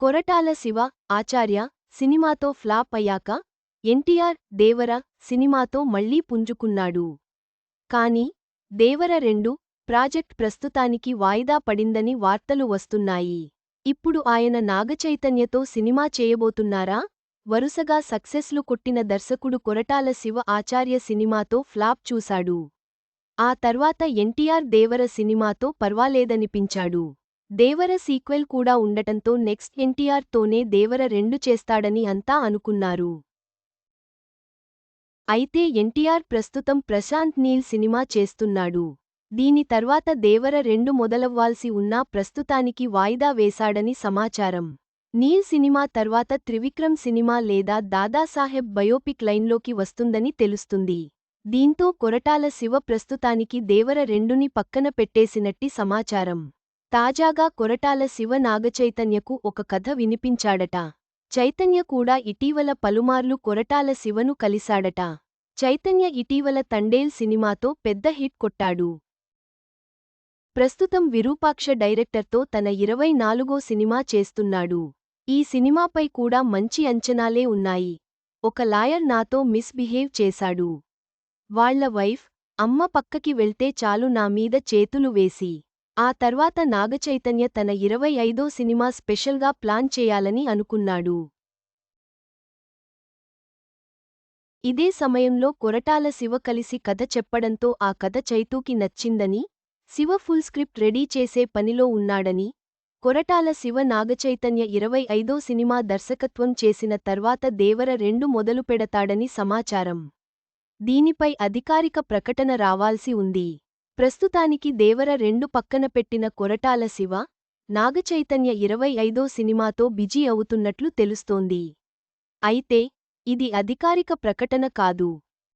కొరటాల శివ ఆచార్య సినిమాతో ఫ్లాప్ అయ్యాక ఎన్టీఆర్ దేవర సినిమాతో మళ్ళీ పుంజుకున్నాడు. కాని దేవర రెండు ప్రాజెక్ట్ ప్రస్తుతానికి వాయిదా పడిందని వార్తలు వస్తున్నాయి. ఇప్పుడు ఆయన నాగచైతన్యతో సినిమా చేయబోతున్నారా? వరుసగా సక్సెస్లు కొట్టిన దర్శకుడు కొరటాల శివ ఆచార్య సినిమాతో ఫ్లాప్ చూశాడు. ఆ తర్వాత ఎన్టీఆర్ దేవర సినిమాతో పర్వాలేదనిపించాడు. దేవర సీక్వెల్ కూడా ఉండటంతో నెక్స్ట్ ఎన్టీఆర్ తోనే దేవర రెండు చేస్తాడని అంతా అనుకున్నారు. అయితే ఎన్టీఆర్ ప్రస్తుతం ప్రశాంత్ నీల్ సినిమా చేస్తున్నాడు. దీని తర్వాత దేవర రెండు మొదలవ్వాల్సి ఉన్నా ప్రస్తుతానికి వాయిదా వేశాడని సమాచారం. నీల్ సినిమా తర్వాత త్రివిక్రమ్ సినిమా లేదా దాదాసాహెబ్ బయోపిక్ లైన్లోకి వస్తుందని తెలుస్తుంది. దీంతో కొరటాల శివ ప్రస్తుతానికి దేవర రెండుని పక్కన పెట్టేసినట్టి సమాచారం. తాజాగా కొరటాల శివ నాగచైతన్యకు ఒక కథ వినిపించాడట. చైతన్య కూడా ఇటీవల పలుమార్లు కొరటాల శివను కలిశాడట. చైతన్య ఇటీవల తండేల్ సినిమాతో పెద్ద హిట్ కొట్టాడు. ప్రస్తుతం విరూపాక్ష డైరెక్టర్తో తన ఇరవై నాలుగో సినిమా చేస్తున్నాడు. ఈ సినిమాపై కూడా మంచి అంచనాలే ఉన్నాయి. ఒక లాయర్ నాతో మిస్బిహేవ్ చేశాడు. వాళ్ళ వైఫ్ అమ్మ పక్కకి వెళ్తే చాలు నా మీద చేతులు వేసి ఆ తర్వాత నాగచైతన్య తన ఇరవై ఐదో సినిమా స్పెషల్గా ప్లాన్ చేయాలని అనుకున్నాడు. ఇదే సమయంలో కొరటాల శివ కలిసి కథ చెప్పడంతో ఆ కథ చైతూకి నచ్చిందని శివ ఫుల్ స్క్రిప్ట్ రెడీ చేసే పనిలో ఉన్నాడని కొరటాల శివ నాగచైతన్య ఇరవై ఐదో సినిమా దర్శకత్వం చేసిన తర్వాత దేవర రెండు మొదలు పెడతాడని సమాచారం. దీనిపై అధికారిక ప్రకటన రావాల్సి ఉంది. ప్రస్తుతానికి దేవర రెండు పక్కన పెట్టిన కొరటాల శివ నాగచైతన్య ఇరవై ఐదో సినిమాతో బిజీ అవుతున్నట్లు తెలుస్తోంది. అయితే ఇది అధికారిక ప్రకటన కాదు.